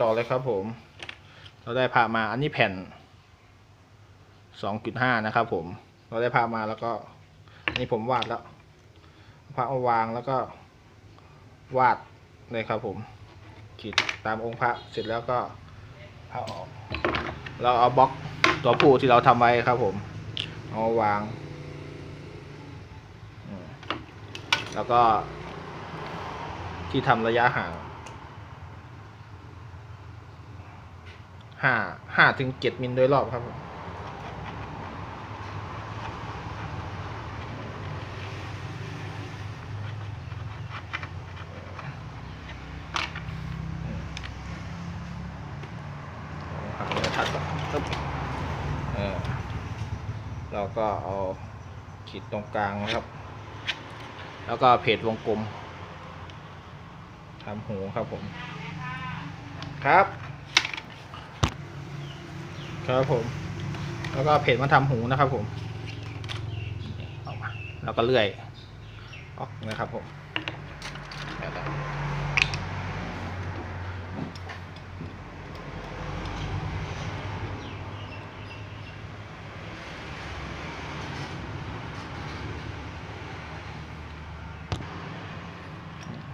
ต่อเลยครับผม เราได้ผ้ามาอันนี้แผ่นสองจุดห้านะครับผม เราได้ผ้ามาแล้วก็อันนี้ผมวาดแล้วผ้าเอาวางแล้วก็วาดเลยครับผมขีดตามองค์พระเสร็จแล้วก็ผ้าออก เราเอาบล็อกตัวผู้ที่เราทำไว้ครับผม เอาวาง แล้วก็ที่ทำระยะห่าง ห้าห้าถึงเจ็ดมิลโดยรอบครับผมหางเนื้อทัดก่อนปึ๊บเออเราก็เอาขีดตรงกลางนะครับ แล้วก็เพจวงกลมทำหูครับผม ครับ ครับผม แล้วก็เพจมาทำหูนะครับผมออกมาแล้วก็เลื่อย ออกนะครับผม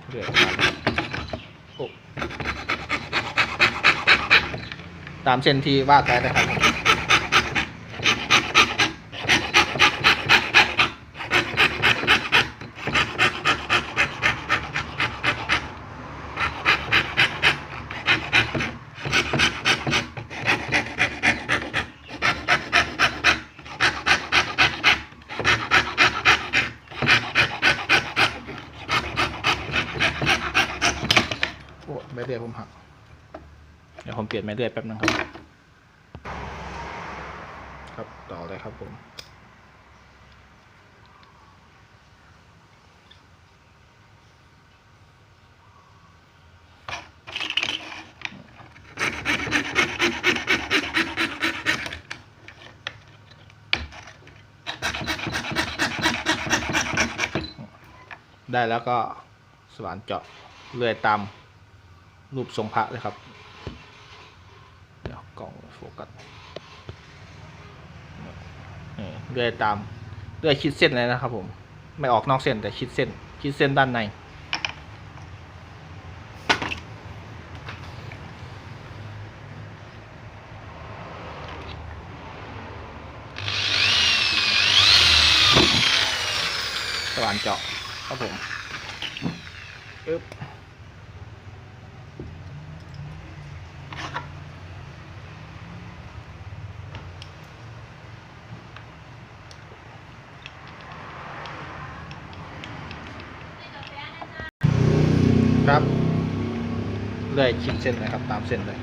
เลื่อยโอ้ ตามเส้นที่วาดไว้นะครับโอ้ไม่เรื่อยผมหัก ดี๋ยวผมเปลี่ยนไม่เรื่อยแป๊บนึงครับ ครับต่อเลยครับผมได้แล้วก็สว่านเจาะเลื่อยตามรูปทรงพระเลยครับ กล้องโฟกัสเลื่อยตามเลื่อยชิดเส้นเลยนะครับผม ไม่ออกนอกเส้นแต่ชิดเส้นชิดเส้นด้านใน สว่านเจาะครับผมอึ๊บ ครับเลื่อยชิดเส้นนะครับ ตามเส้นเลย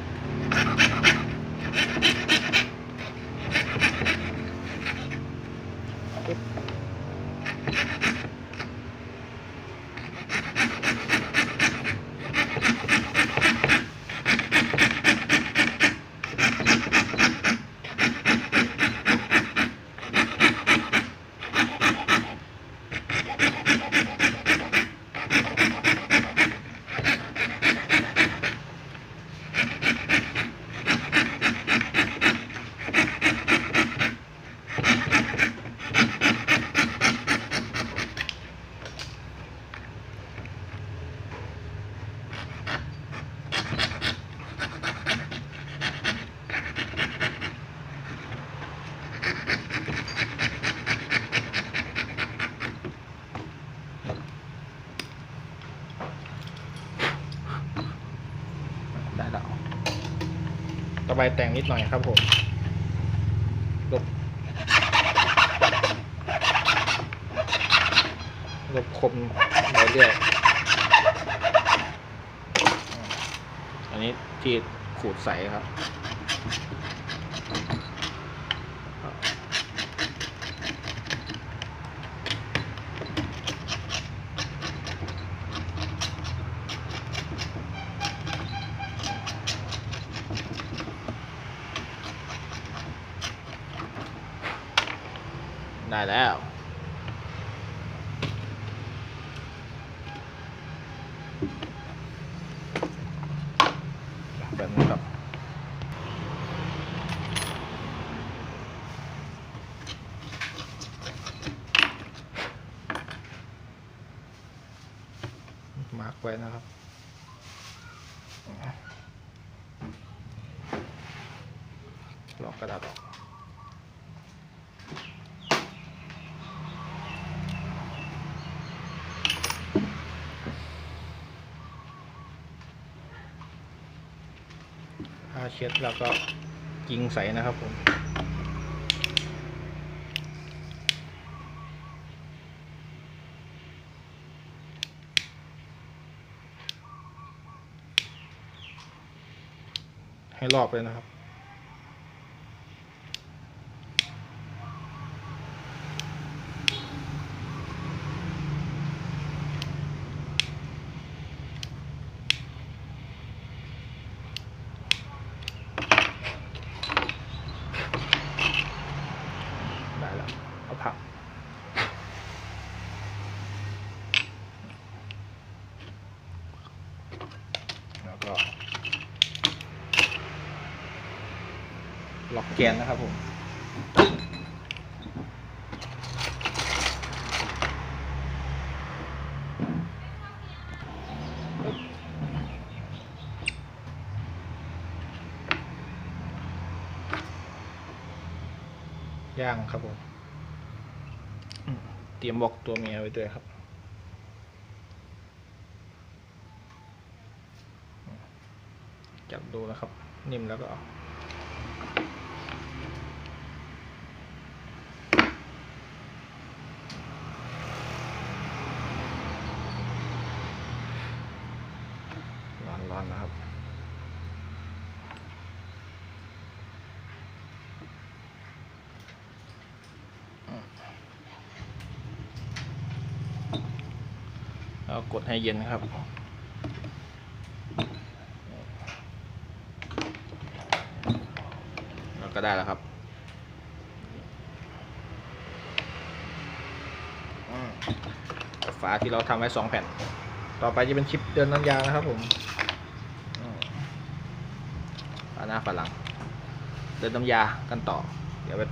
ต่อไปแต่งนิดหน่อยครับผมลบลบคมไปเรื่อยอันนี้ที่ขูดใสครับ ได้แล้ว แบบนี้ครับมาร์กไว้นะครับลอกกระดาษออก เช็ดแล้วก็ยิงใส่นะครับผมให้รอบเลยนะครับ ได้แล้ว เอาผักแล้วก็ ล็อกแกนนะครับผมย่างครับผม เตรียมบอกตัวเมียไว้ด้วยครับ จับดูนะครับ นิ่มแล้วก็เอา ร้อนนะครับ แล้วกดให้เย็นครับแล้วก็ได้แล้วครับฝาที่เราทำไว้สองแผ่น ต่อไปจะเป็นชิปเดินน้ำยานะครับผม หน้าฝาหลังเดินน้ำยากันต่อ เดี๋ยวไป